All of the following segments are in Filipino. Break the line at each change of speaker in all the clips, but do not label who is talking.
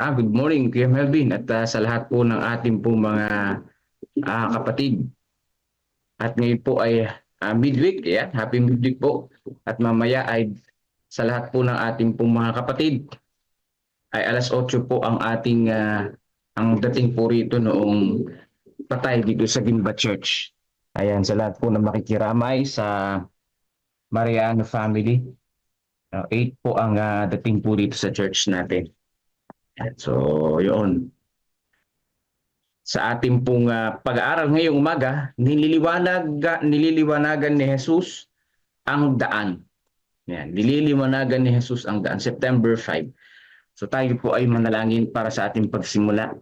Ah, good morning, Kuya Melvin, at ah, sa lahat po ng ating po mga ah, kapatid. At ngayon po ay ah, midweek, yeah, happy midweek po. At mamaya ay sa lahat po ng ating po mga kapatid ay alas 8 po ang ating ah, ang dating po rito noong patay dito sa Gimba Church. Ayan, sa lahat po na makikiramay sa Mariano family. 8 po ang ah, dating po dito sa church natin. So, yun. Sa ating pong ah, pag-aaral ngayong umaga, nililiwanag, nililiwanagan ni Jesus ang daan. Yan, nililiwanagan ni Jesus ang daan. September 5. So tayo po ay manalangin para sa ating pagsimula.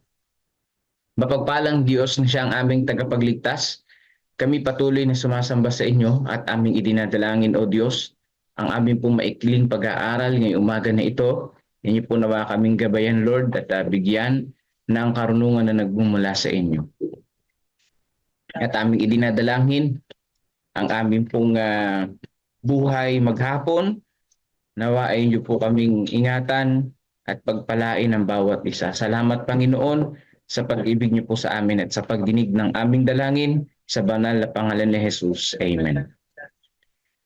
Mapagpalang Diyos na siya ang aming tagapagligtas. Kami patuloy na sumasamba sa inyo at aming idinadalangin, O Diyos, ang aming pong maikling pag-aaral ngayong umaga na ito Inyo po nawa kaming gabayan, Lord, at uh, bigyan ng karunungan na nagmumula sa inyo. At aming idinadalangin ang aming pong uh, buhay maghapon. Nawa ay inyo po kaming ingatan at pagpalain ng bawat isa. Salamat, Panginoon, sa pag-ibig niyo po sa amin at sa pagdinig ng aming dalangin sa banal na pangalan ni Jesus. Amen.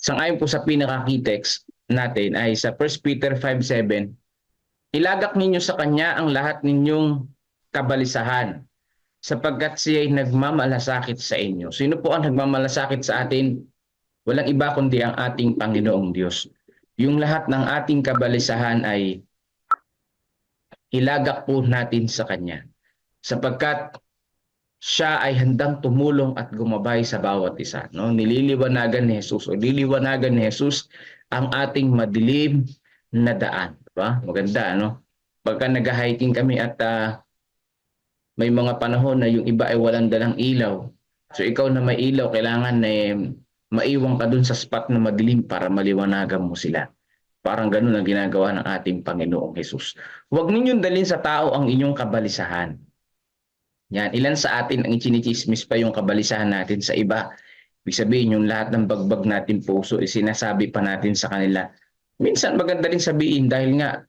Sangayon po sa pinaka-key-text natin ay sa 1 Peter 5.7 Ilagak ninyo sa Kanya ang lahat ninyong kabalisahan sapagkat siya ay nagmamalasakit sa inyo. Sino po ang nagmamalasakit sa atin? Walang iba kundi ang ating Panginoong Diyos. Yung lahat ng ating kabalisahan ay ilagak po natin sa Kanya. Sapagkat siya ay handang tumulong at gumabay sa bawat isa. No? Nililiwanagan ni Jesus o liliwanagan ni Jesus ang ating madilim na daan. Diba? Maganda, ano? Pagka nag-hiking kami at uh, may mga panahon na yung iba ay walang dalang ilaw. So ikaw na may ilaw, kailangan na eh, maiwan ka dun sa spot na madilim para maliwanagan mo sila. Parang ganun ang ginagawa ng ating Panginoong Jesus. Huwag ninyong dalhin sa tao ang inyong kabalisahan. Yan, ilan sa atin ang chinichismis pa yung kabalisahan natin sa iba. Ibig sabihin, yung lahat ng bagbag natin puso, eh, sinasabi pa natin sa kanila, Minsan maganda rin sabihin dahil nga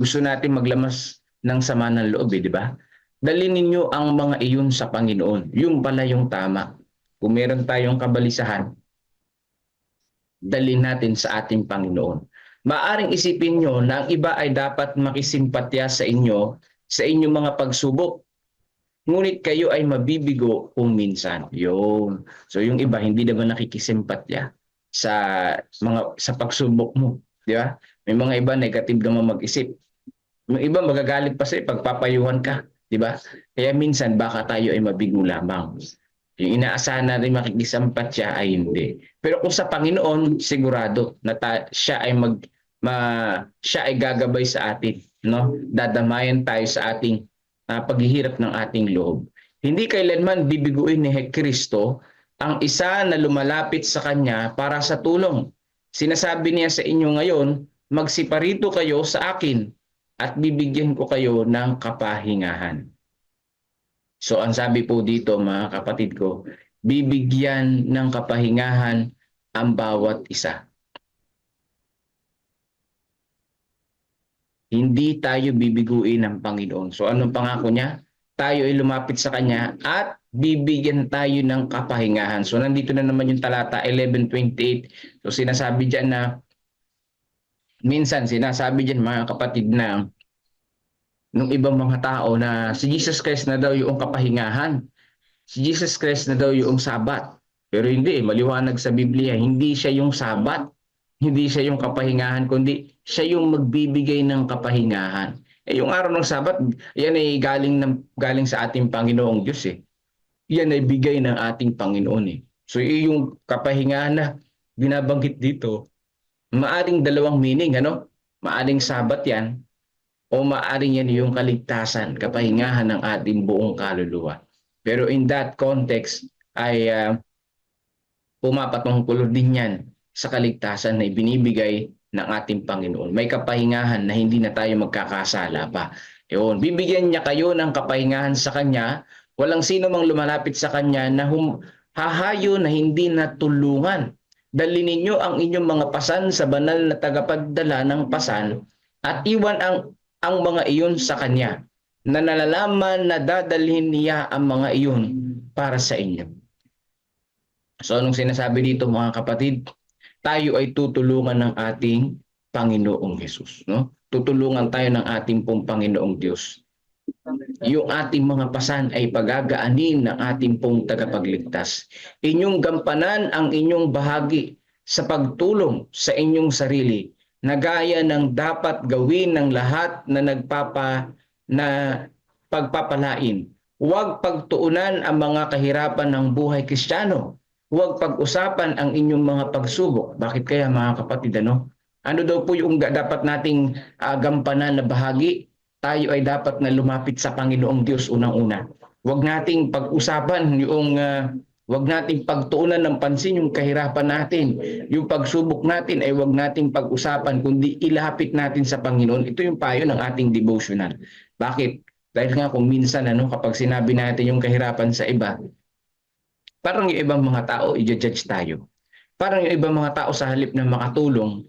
gusto natin maglamas ng sama ng loob, eh, di ba? Dalhin ninyo ang mga iyon sa Panginoon. Yung pala yung tama. Kung meron tayong kabalisahan, dalhin natin sa ating Panginoon. Maaring isipin nyo na ang iba ay dapat makisimpatya sa inyo sa inyong mga pagsubok. Ngunit kayo ay mabibigo kung minsan. Yun. So yung iba hindi naman nakikisimpatya sa mga sa pagsubok mo. Di ba? May mga iba negative naman mag-isip. Yung iba magagalit pa sa pagpapayuhan ka. Di ba? Kaya minsan baka tayo ay mabigo lamang. Yung inaasahan na rin makikisampat siya ay hindi. Pero kung sa Panginoon, sigurado na ta- siya ay mag ma, siya ay gagabay sa atin, no? Dadamayan tayo sa ating uh, paghihirap ng ating loob. Hindi kailanman bibiguin ni Kristo ang isa na lumalapit sa kanya para sa tulong. Sinasabi niya sa inyo ngayon, magsiparito kayo sa akin at bibigyan ko kayo ng kapahingahan. So ang sabi po dito mga kapatid ko, bibigyan ng kapahingahan ang bawat isa. Hindi tayo bibiguin ng Panginoon. So anong pangako niya? Tayo ay lumapit sa Kanya at bibigyan tayo ng kapahingahan. So nandito na naman yung talata 11.28. So sinasabi dyan na minsan sinasabi dyan mga kapatid na nung ibang mga tao na si Jesus Christ na daw yung kapahingahan. Si Jesus Christ na daw yung sabat. Pero hindi, maliwanag sa Biblia, hindi siya yung sabat. Hindi siya yung kapahingahan, kundi siya yung magbibigay ng kapahingahan. Eh, yung araw ng sabat, yan ay galing, ng, galing sa ating Panginoong Diyos eh yan ay bigay ng ating Panginoon eh. So yung kapahingahan na binabanggit dito, maaring dalawang meaning, ano? Maaring sabat yan o maaring yan yung kaligtasan, kapahingahan ng ating buong kaluluwa. Pero in that context ay uh, pumapatungkol din yan sa kaligtasan na ibinibigay ng ating Panginoon. May kapahingahan na hindi na tayo magkakasala pa. Yun, bibigyan niya kayo ng kapahingahan sa Kanya Walang sino mang lumalapit sa kanya na hum, hahayo na hindi natulungan. Dali ninyo ang inyong mga pasan sa banal na tagapagdala ng pasan at iwan ang ang mga iyon sa Kanya, na nalalaman na dadalhin niya ang mga iyon para sa inyo. So anong sinasabi dito mga kapatid? Tayo ay tutulungan ng ating Panginoong Hesus. No? Tutulungan tayo ng ating pong Panginoong Diyos. Yung ating mga pasan ay pagagaanin ng ating pong tagapagligtas. Inyong gampanan ang inyong bahagi sa pagtulong sa inyong sarili na gaya ng dapat gawin ng lahat na nagpapa na pagpapalain. Huwag pagtuunan ang mga kahirapan ng buhay kristyano. Huwag pag-usapan ang inyong mga pagsubok. Bakit kaya mga kapatid ano? Ano daw po yung dapat nating ah, gampanan na bahagi? Tayo ay dapat na lumapit sa Panginoong Diyos unang-una. Huwag nating pag-usapan yung ah, Huwag nating pagtuunan ng pansin yung kahirapan natin. Yung pagsubok natin ay huwag nating pag-usapan kundi ilapit natin sa Panginoon. Ito yung payo ng ating devotional. Bakit? Dahil nga kung minsan ano, kapag sinabi natin yung kahirapan sa iba, parang yung ibang mga tao i-judge tayo. Parang yung ibang mga tao sa halip na makatulong,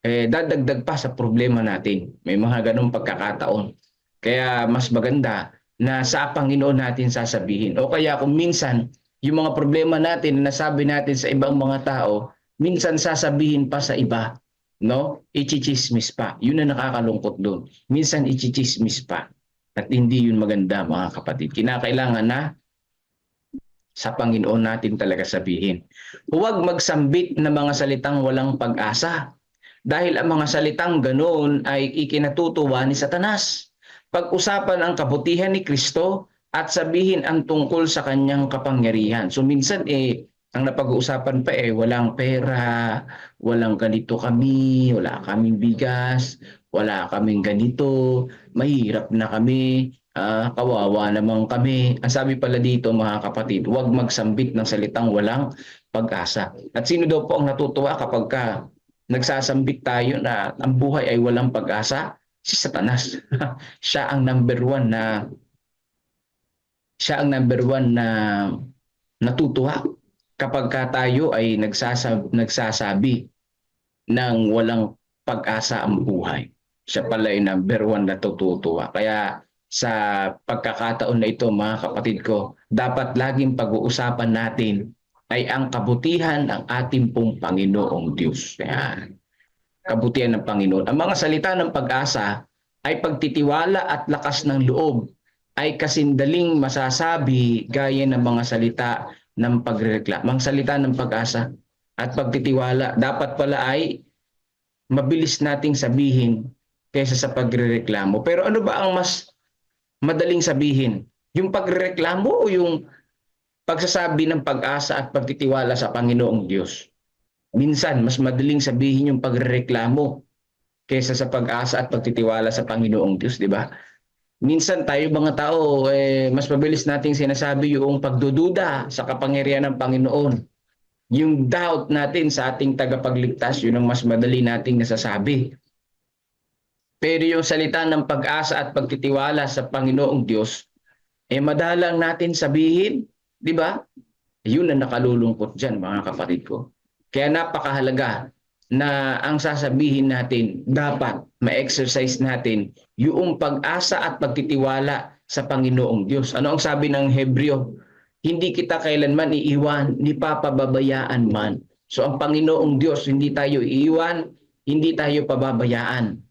eh, dadagdag pa sa problema natin. May mga ganong pagkakataon. Kaya mas maganda na sa Panginoon natin sasabihin. O kaya kung minsan, yung mga problema natin na nasabi natin sa ibang mga tao, minsan sasabihin pa sa iba, no? Ichichismis pa. Yun ang nakakalungkot doon. Minsan ichichismis pa. At hindi yun maganda mga kapatid. Kinakailangan na sa Panginoon natin talaga sabihin. Huwag magsambit na mga salitang walang pag-asa. Dahil ang mga salitang ganoon ay ikinatutuwa ni Satanas. Pag-usapan ang kabutihan ni Kristo at sabihin ang tungkol sa kanyang kapangyarihan. So minsan eh ang napag-uusapan pa eh walang pera, walang ganito kami, wala kaming bigas, wala kaming ganito, mahirap na kami, ah, kawawa naman kami. Ang sabi pala dito mga kapatid, huwag magsambit ng salitang walang pag-asa. At sino daw po ang natutuwa kapag ka nagsasambit tayo na ang buhay ay walang pag-asa? Si Satanas. Siya ang number one na siya ang number one na natutuwa kapag ka tayo ay nagsasab nagsasabi ng walang pag-asa ang buhay. Siya pala ay number one na tututuwa. Kaya sa pagkakataon na ito mga kapatid ko, dapat laging pag-uusapan natin ay ang kabutihan ng ating pong Panginoong Diyos. Yan. Kabutihan ng Panginoon. Ang mga salita ng pag-asa ay pagtitiwala at lakas ng loob ay kasindaling masasabi gaya ng mga salita ng pagreklamo. Mga salita ng pag-asa at pagtitiwala dapat pala ay mabilis nating sabihin kaysa sa pagrereklamo. Pero ano ba ang mas madaling sabihin? Yung pagrereklamo o yung pagsasabi ng pag-asa at pagtitiwala sa Panginoong Diyos? Minsan, mas madaling sabihin yung pagrereklamo kaysa sa pag-asa at pagtitiwala sa Panginoong Diyos, di ba? minsan tayo mga tao, eh, mas mabilis nating sinasabi yung pagdududa sa kapangyarihan ng Panginoon. Yung doubt natin sa ating tagapagligtas, yun ang mas madali nating nasasabi. Pero yung salita ng pag-asa at pagtitiwala sa Panginoong Diyos, eh madalang natin sabihin, di ba? Yun ang nakalulungkot dyan, mga kapatid ko. Kaya napakahalaga na ang sasabihin natin, dapat ma-exercise natin yung pag-asa at pagtitiwala sa Panginoong Diyos. Ano ang sabi ng Hebreo? Hindi kita kailanman iiwan, ni papababayaan man. So ang Panginoong Diyos, hindi tayo iiwan, hindi tayo pababayaan.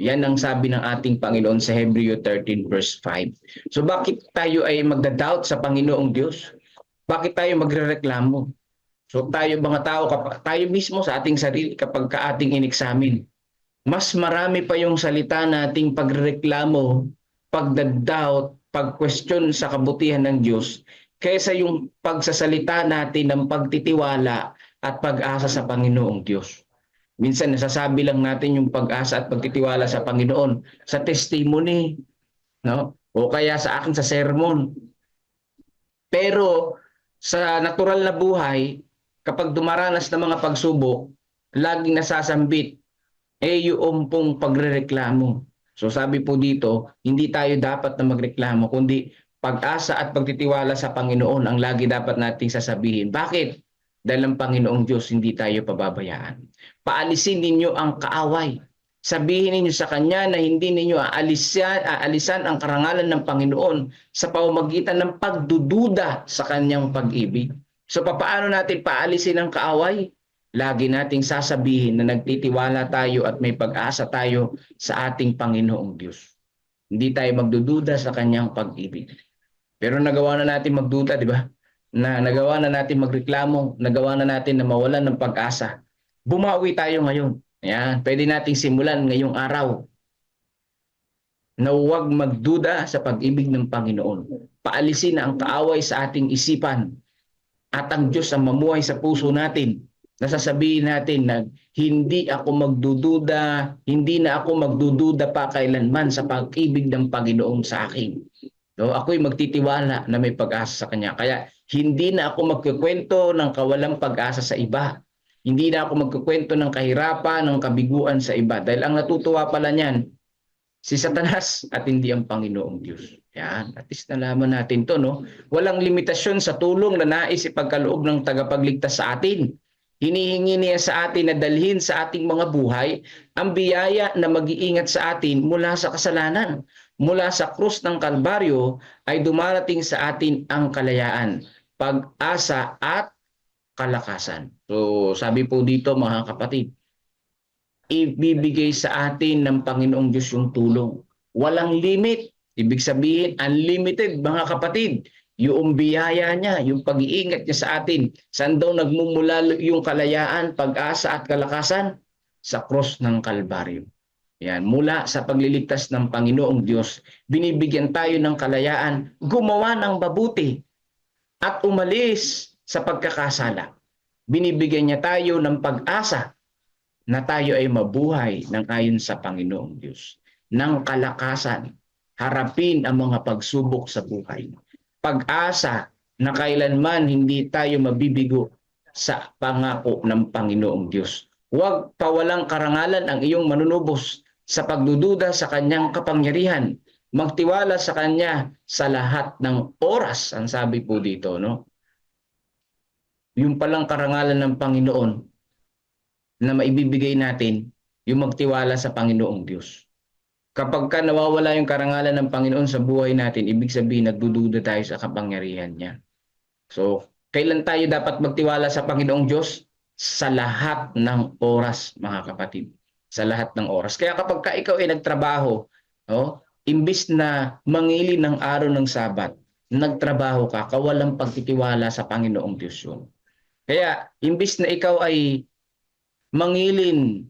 Yan ang sabi ng ating Panginoon sa Hebreo 13 verse 5. So bakit tayo ay magda-doubt sa Panginoong Diyos? Bakit tayo magrereklamo? So tayo mga tao, kapag, tayo mismo sa ating sarili kapag ka ating inexamine, mas marami pa yung salita nating pagreklamo, pagda-doubt, pag-question sa kabutihan ng Diyos kaysa yung pagsasalita natin ng pagtitiwala at pag-asa sa Panginoong Diyos. Minsan nasasabi lang natin yung pag-asa at pagtitiwala sa Panginoon sa testimony, no? O kaya sa akin sa sermon. Pero sa natural na buhay, kapag dumaranas ng mga pagsubok, laging nasasambit eh yung pong pagrereklamo. So sabi po dito, hindi tayo dapat na magreklamo, kundi pag-asa at pagtitiwala sa Panginoon ang lagi dapat nating sasabihin. Bakit? Dahil ang Panginoong Diyos hindi tayo pababayaan. Paalisin ninyo ang kaaway. Sabihin ninyo sa Kanya na hindi ninyo aalisan, aalisan ang karangalan ng Panginoon sa pamamagitan ng pagdududa sa Kanyang pag-ibig. So papaano natin paalisin ang kaaway? Lagi nating sasabihin na nagtitiwala tayo at may pag-asa tayo sa ating Panginoong Diyos. Hindi tayo magdududa sa Kanyang pag-ibig. Pero nagawa na natin magduda, di ba? Na nagawa na natin magreklamo, nagawa na natin na mawalan ng pag-asa. Bumawi tayo ngayon. Yan, pwede nating simulan ngayong araw na huwag magduda sa pag-ibig ng Panginoon. Paalisin na ang kaaway sa ating isipan at ang Diyos ang mamuhay sa puso natin. Nasasabihin natin na hindi ako magdududa, hindi na ako magdududa pa kailanman sa pag-ibig ng Panginoon sa akin. No, ako'y magtitiwala na may pag-asa sa Kanya. Kaya hindi na ako magkukwento ng kawalang pag-asa sa iba. Hindi na ako magkukwento ng kahirapan, ng kabiguan sa iba. Dahil ang natutuwa pala niyan, si Satanas at hindi ang Panginoong Diyos. Yan, at least nalaman natin to, no? Walang limitasyon sa tulong na nais ipagkaloob ng tagapagligtas sa atin. Hinihingi niya sa atin na dalhin sa ating mga buhay ang biyaya na mag-iingat sa atin mula sa kasalanan. Mula sa krus ng Kalbaryo ay dumarating sa atin ang kalayaan, pag-asa at kalakasan. So sabi po dito mga kapatid, ibibigay sa atin ng Panginoong Diyos yung tulong. Walang limit. Ibig sabihin, unlimited mga kapatid. Yung biyaya niya, yung pag-iingat niya sa atin. Saan daw nagmumula yung kalayaan, pag-asa at kalakasan? Sa cross ng Kalbaryo. Yan, mula sa pagliligtas ng Panginoong Diyos, binibigyan tayo ng kalayaan, gumawa ng mabuti at umalis sa pagkakasala. Binibigyan niya tayo ng pag-asa na tayo ay mabuhay ng ayon sa Panginoong Diyos. Ng kalakasan, harapin ang mga pagsubok sa buhay. Pag-asa na kailanman hindi tayo mabibigo sa pangako ng Panginoong Diyos. Huwag pawalang karangalan ang iyong manunubos sa pagdududa sa kanyang kapangyarihan. Magtiwala sa kanya sa lahat ng oras, ang sabi po dito, no? Yung palang karangalan ng Panginoon na maibibigay natin, yung magtiwala sa Panginoong Diyos. Kapag ka nawawala yung karangalan ng Panginoon sa buhay natin, ibig sabihin nagdududa tayo sa kapangyarihan niya. So, kailan tayo dapat magtiwala sa Panginoong Diyos? Sa lahat ng oras, mga kapatid. Sa lahat ng oras. Kaya kapag ka ikaw ay nagtrabaho, no, imbis na mangili ng araw ng Sabat, nagtrabaho ka, kawalang pagtitiwala sa Panginoong Diyos yun. Kaya, imbis na ikaw ay mangilin,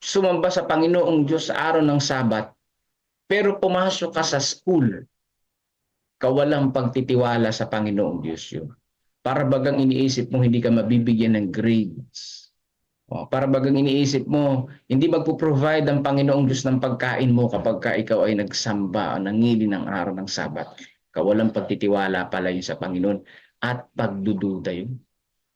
sumamba sa Panginoong Diyos sa araw ng Sabat, pero pumasok ka sa school, kawalang pagtitiwala sa Panginoong Diyos yun. Para bagang iniisip mo hindi ka mabibigyan ng grades. O, para bagang iniisip mo, hindi magpo-provide ang Panginoong Diyos ng pagkain mo kapag ka ikaw ay nagsamba o nangili ng araw ng Sabat. Kawalang pagtitiwala pala yun sa Panginoon at pagdududa yun.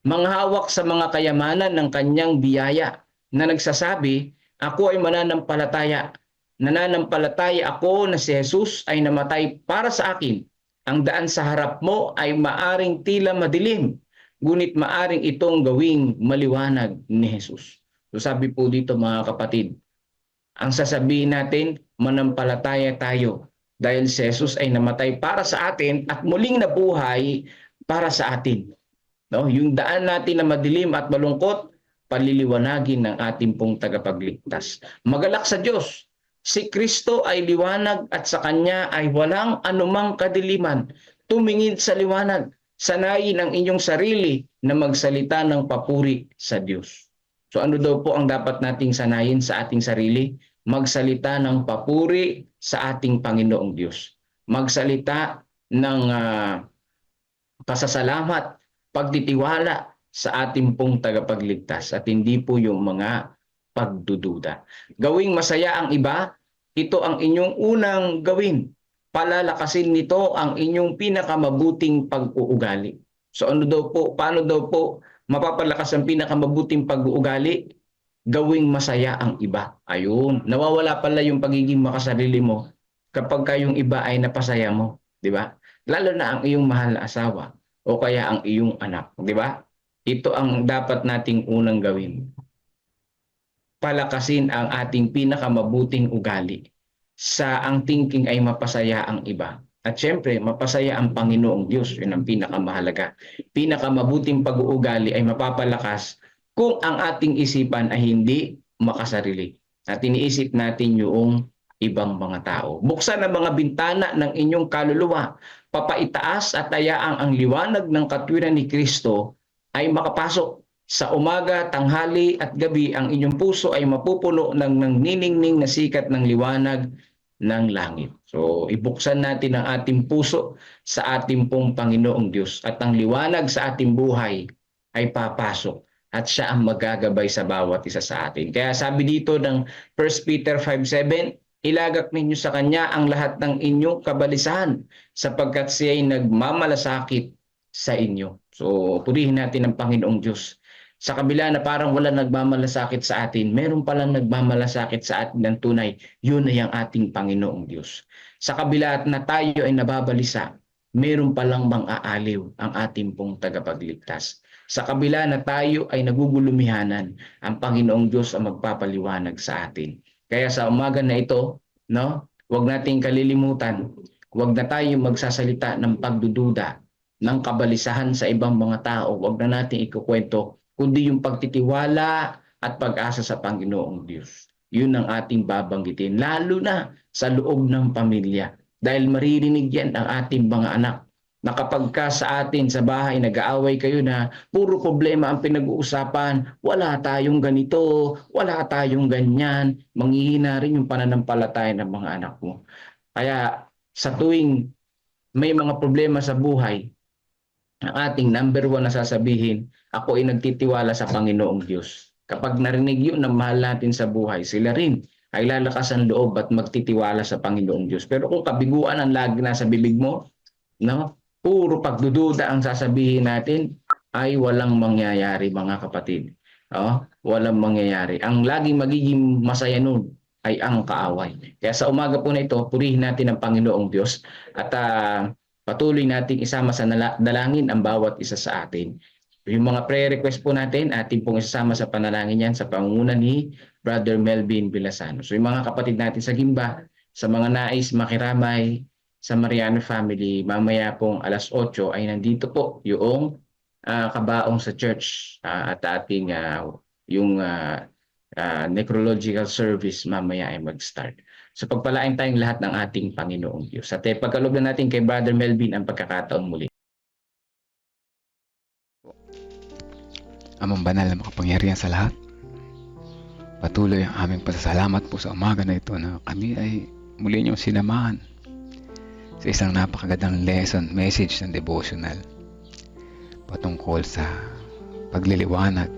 Manghawak sa mga kayamanan ng kanyang biyaya na nagsasabi, ako ay mananampalataya nananampalataya ako na si Jesus ay namatay para sa akin. Ang daan sa harap mo ay maaring tila madilim, ngunit maaring itong gawing maliwanag ni Jesus. So sabi po dito mga kapatid, ang sasabihin natin, manampalataya tayo dahil si Jesus ay namatay para sa atin at muling nabuhay para sa atin. No? Yung daan natin na madilim at malungkot, paliliwanagin ng ating pong tagapagligtas. Magalak sa Diyos Si Kristo ay liwanag at sa Kanya ay walang anumang kadiliman. Tumingin sa liwanag. Sanayin ang inyong sarili na magsalita ng papuri sa Diyos. So ano daw po ang dapat nating sanayin sa ating sarili? Magsalita ng papuri sa ating Panginoong Diyos. Magsalita ng uh, pasasalamat, pagtitiwala sa ating pong tagapagligtas at hindi po yung mga pagdududa. Gawing masaya ang iba ito ang inyong unang gawin. Palalakasin nito ang inyong pinakamabuting pag-uugali. So ano daw po, paano daw po mapapalakas ang pinakamabuting pag-uugali? Gawing masaya ang iba. Ayun, nawawala pala yung pagiging makasarili mo kapag kayong iba ay napasaya mo, di ba? Lalo na ang iyong mahal na asawa o kaya ang iyong anak, di ba? Ito ang dapat nating unang gawin. palakasin ang ating pinakamabuting ugali sa ang thinking ay mapasaya ang iba. At syempre, mapasaya ang Panginoong Diyos. Yun ang pinakamahalaga. Pinakamabuting pag-uugali ay mapapalakas kung ang ating isipan ay hindi makasarili. At iniisip natin yung ibang mga tao. Buksan ang mga bintana ng inyong kaluluwa. Papaitaas at ayaang ang liwanag ng katwiran ni Kristo ay makapasok sa umaga, tanghali at gabi ang inyong puso ay mapupuno ng, ng niningning na sikat ng liwanag ng langit. So, ibuksan natin ang ating puso sa ating pong Panginoong Diyos at ang liwanag sa ating buhay ay papasok at siya ang magagabay sa bawat isa sa atin. Kaya sabi dito ng 1 Peter 5.7, ilagak ninyo sa Kanya ang lahat ng inyong kabalisahan sapagkat siya ay nagmamalasakit sa inyo. So, purihin natin ang Panginoong Diyos. Sa kabila na parang wala nagmamalasakit sa atin, meron palang nagmamalasakit sa atin ng tunay. Yun ay ang ating Panginoong Diyos. Sa kabila at na tayo ay nababalisa, meron palang mang-aaliw ang ating pong tagapagligtas. Sa kabila na tayo ay nagugulumihanan, ang Panginoong Diyos ang magpapaliwanag sa atin. Kaya sa umaga na ito, no, huwag nating kalilimutan, huwag na tayo magsasalita ng pagdududa, ng kabalisahan sa ibang mga tao. Huwag na natin ikukwento, kundi yung pagtitiwala at pag-asa sa Panginoong Diyos. Yun ang ating babanggitin, lalo na sa loob ng pamilya. Dahil maririnig yan ang ating mga anak na kapag ka sa atin sa bahay nag-aaway kayo na puro problema ang pinag-uusapan, wala tayong ganito, wala tayong ganyan, manghihina rin yung pananampalataya ng mga anak mo. Kaya sa tuwing may mga problema sa buhay, ang ating number one na sasabihin, ako ay nagtitiwala sa Panginoong Diyos. Kapag narinig yun na mahal natin sa buhay, sila rin ay lalakas ang loob at magtitiwala sa Panginoong Diyos. Pero kung kabiguan ang lagi nasa bibig mo, no? puro pagdududa ang sasabihin natin, ay walang mangyayari mga kapatid. Oh, walang mangyayari. Ang laging magiging masaya nun ay ang kaaway. Kaya sa umaga po na ito, purihin natin ang Panginoong Diyos at ah, patuloy nating isama sa dalangin ang bawat isa sa atin. Yung mga prayer request po natin, atin pong isasama sa panalangin yan sa pangunguna ni Brother Melvin Vilasano. So yung mga kapatid natin sa Gimba, sa mga nais makiramay sa Mariano family, mamaya pong alas 8 ay nandito po yung ah, kabaong sa church ah, at ating ah, yung ah, ah, necrological service mamaya ay mag-start. So pagpalain tayong lahat ng ating Panginoong Diyos. At eh, pagkalob na natin kay Brother Melvin ang pagkakataon muli.
Amang banal na makapangyarihan sa lahat. Patuloy ang aming pasasalamat po sa umaga na ito na kami ay muli niyong sinamahan sa isang napakagandang lesson, message ng devotional patungkol sa pagliliwanag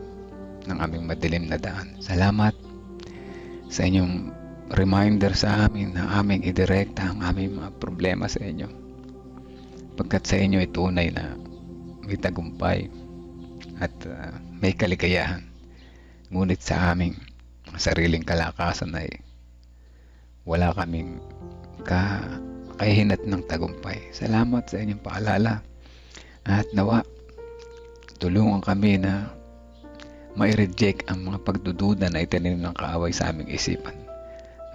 ng aming madilim na daan. Salamat sa inyong reminder sa amin na aming idirekta ang aming mga problema sa inyo. Pagkat sa inyo ay tunay na may tagumpay at uh, may kaligayahan. Ngunit sa aming sariling kalakasan ay wala kaming ka kahihinat ng tagumpay. Salamat sa inyong paalala at nawa tulungan kami na mai-reject ang mga pagdududa na itanim ng kaaway sa aming isipan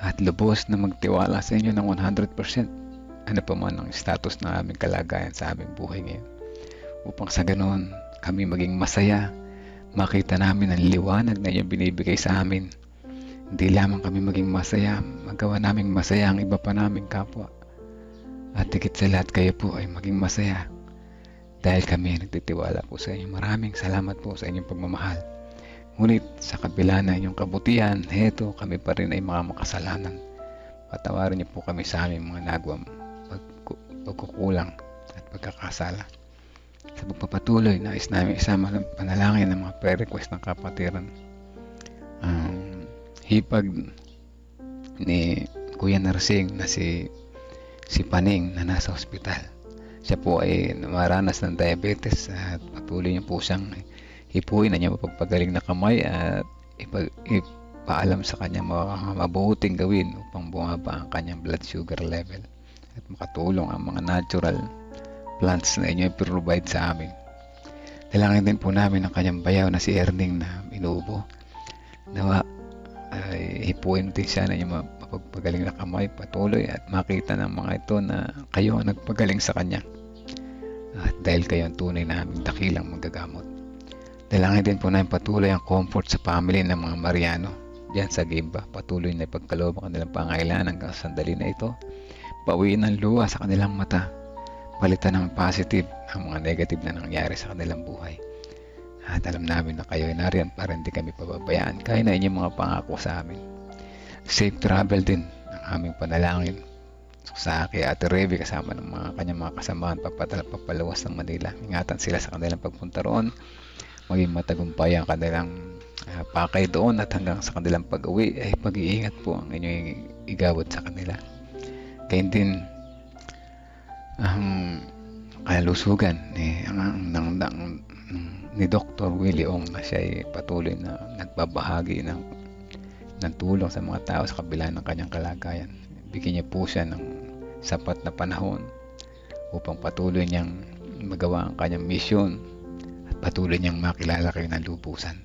at lubos na magtiwala sa inyo ng 100% ano pa man ang status ng aming kalagayan sa aming buhay ngayon. Upang sa ganoon kami maging masaya makita namin ang liwanag na inyong binibigay sa amin. Hindi lamang kami maging masaya magawa naming masaya ang iba pa naming kapwa. At higit sa lahat kayo po ay maging masaya. Dahil kami ay nagtitiwala po sa inyo. Maraming salamat po sa inyong pagmamahal. Ngunit sa kabila na inyong kabutihan, heto kami pa rin ay mga makasalanan. Patawarin niyo po kami sa aming mga pagku- pagkukulang at pagkakasala. Sa pagpapatuloy, nais namin isama ng panalangin ng mga prayer request ng kapatiran. Ang hipag ni Kuya Narsing na si si Paning na nasa ospital. Siya po ay maranas ng diabetes at patuloy niya po siyang hipuin na niya mapagpagaling na kamay at ipag, ipaalam sa kanya mga mabuting gawin upang bumaba ang kanyang blood sugar level at makatulong ang mga natural plants na inyo i-provide sa amin. Dalangin din po namin ang kanyang bayaw na si Erning na inuubo. Nawa ay hipuin din siya na inyong mapagpagaling na kamay patuloy at makita ng mga ito na kayo ang nagpagaling sa Kanya. At dahil kayo ang tunay na aming dakilang magagamot. Dalangin din po namin patuloy ang comfort sa family ng mga Mariano diyan sa Gimba. Patuloy na ipagkaloob ang kanilang pangailangan hanggang sa sandali na ito. Pawiin ng luha sa kanilang mata. Palitan ng positive ang mga negative na nangyari sa kanilang buhay. At alam namin na kayo ay nariyan para hindi kami pababayaan. Kaya na inyong mga pangako sa amin. Safe travel din ang aming panalangin sa kay Ate Revy kasama ng mga kanyang mga kasamahan papatala papaluwas ng Manila. Ingatan sila sa kanilang pagpunta roon. Maging matagumpay ang kanilang ah, pakay doon at hanggang sa kanilang pag-uwi ay pag-iingat po ang inyong igawad sa kanila. Kaya din ang kalusugan ni ang, ang, ng, ng, ni Dr. Willie Ong na siya ay patuloy na nagbabahagi ng ng tulong sa mga tao sa kabila ng kanyang kalagayan. Bigyan niya po siya ng sapat na panahon upang patuloy niyang magawa ang kanyang misyon patuloy niyang makilala kayo ng lubusan.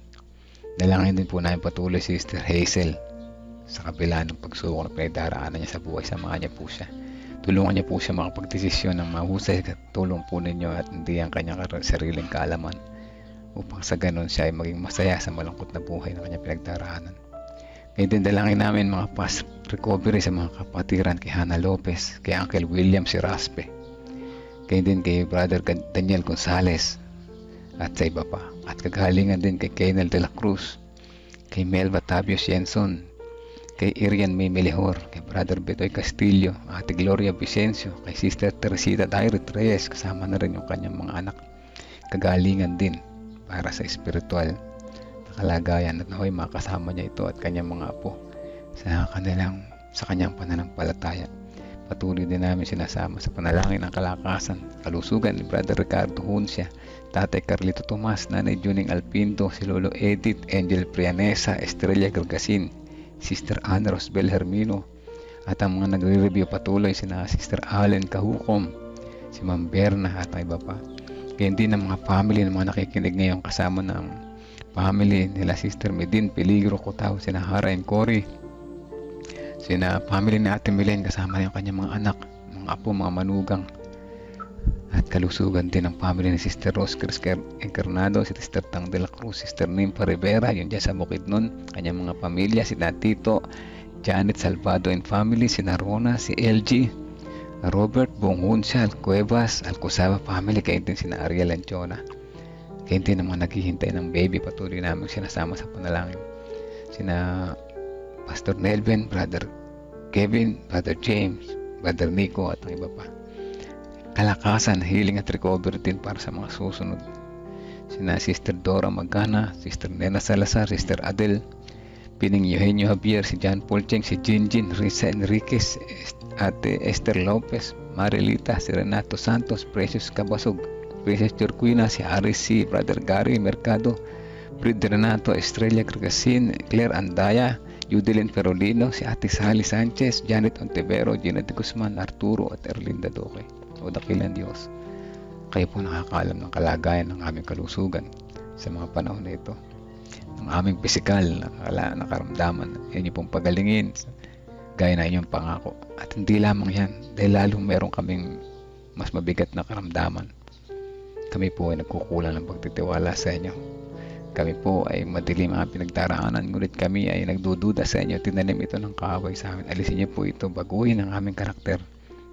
Dalangin din po namin patuloy si Sister Hazel sa kabila ng pagsubok na pinagdaraanan niya sa buhay. Samahan niya po siya. Tulungan niya po siya makapagdesisyon ng mahusay at tulong po ninyo at hindi ang kanyang sariling kaalaman upang sa ganun siya ay maging masaya sa malungkot na buhay na kanyang pinagdaraanan. Ngayon din dalangin namin mga past recovery sa mga kapatiran kay Hannah Lopez, kay Uncle William Siraspe, kay din kay Brother Daniel Gonzales at sa iba pa. At kagalingan din kay Kenel de la Cruz, kay Melva Tabios Yenson, kay Irian May Melihor, kay Brother Betoy Castillo, Ate Gloria Vicencio, kay Sister Teresita Dairit Reyes, kasama na rin yung kanyang mga anak. Kagalingan din para sa espiritual na kalagayan at naway makasama niya ito at kanyang mga apo sa kanilang sa kanyang pananampalataya. Patuloy din namin sinasama sa panalangin ng kalakasan, kalusugan ni Brother Ricardo Huncia, Tatay Carlito Tomas, Nanay Juning Alpinto, si Lolo Edith, Angel Prianesa, Estrella Gargasin, Sister Ana Rosbel Hermino, at ang mga nagre-review patuloy sina Sister Allen Kahukom, si Ma'am Berna at ang iba pa. Kaya din ng mga family ng mga nakikinig ngayon kasama ng family nila Sister Medin Peligro Kutaw, sina Hara and Cory, sina family ni Ate Milen kasama yung kanyang mga anak, mga apo, mga manugang, at kalusugan din ang family ni Sister Rose Crisker Encarnado, si Sister Tang de la Cruz, Sister Nimpa Rivera, yun dyan sa Bukidnon, kanyang mga pamilya, si Tito, Janet Salvado and family, si Narona, si LG, Robert Bungunsal, Cuevas, Alcosaba family, kaya din sina Ariel and Jonah. Kaya din ang mga naghihintay ng baby, patuloy namin sinasama sa panalangin. Sina Pastor Nelvin, Brother Kevin, Brother James, Brother Nico at ang iba pa. Kalakasan, healing at recovery din para sa mga susunod. Sina Sister Dora Magana, Sister Nena Salazar, Sister Adel, Pining Eugenio Javier, si John Paul Cheng, si Jinjin, Risa Enriquez, Ate Esther Lopez, Marilita, si Renato Santos, Precious Cabasog, Precious Jorquina, si C, Brother Gary Mercado, Fred Renato, Estrella Gregasin, Claire Andaya, Yudelin Ferolino, si Ate Sally Sanchez, Janet Ontivero, Gina de Guzman, Arturo at Erlinda Duque. O dakilang Diyos. Kayo po nakakaalam ng kalagayan ng aming kalusugan sa mga panahon na ito. Ng aming pisikal na, kala- na karamdaman. Yan yung pong pagalingin gaya na inyong pangako. At hindi lamang yan, dahil lalong meron kaming mas mabigat na karamdaman. Kami po ay nagkukulang ng pagtitiwala sa inyo. Kami po ay madilim ang pinagdaraanan, ngunit kami ay nagdududa sa inyo. Tinanim ito ng kaaway sa amin. Alisin niyo po ito, baguhin ang aming karakter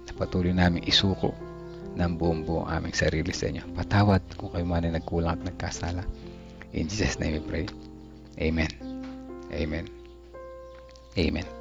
na patuloy namin isuko ng buong buo ang aming sarili sa inyo. Patawad kung kayo man ay nagkulang at nagkasala. In Jesus' name we pray. Amen. Amen. Amen.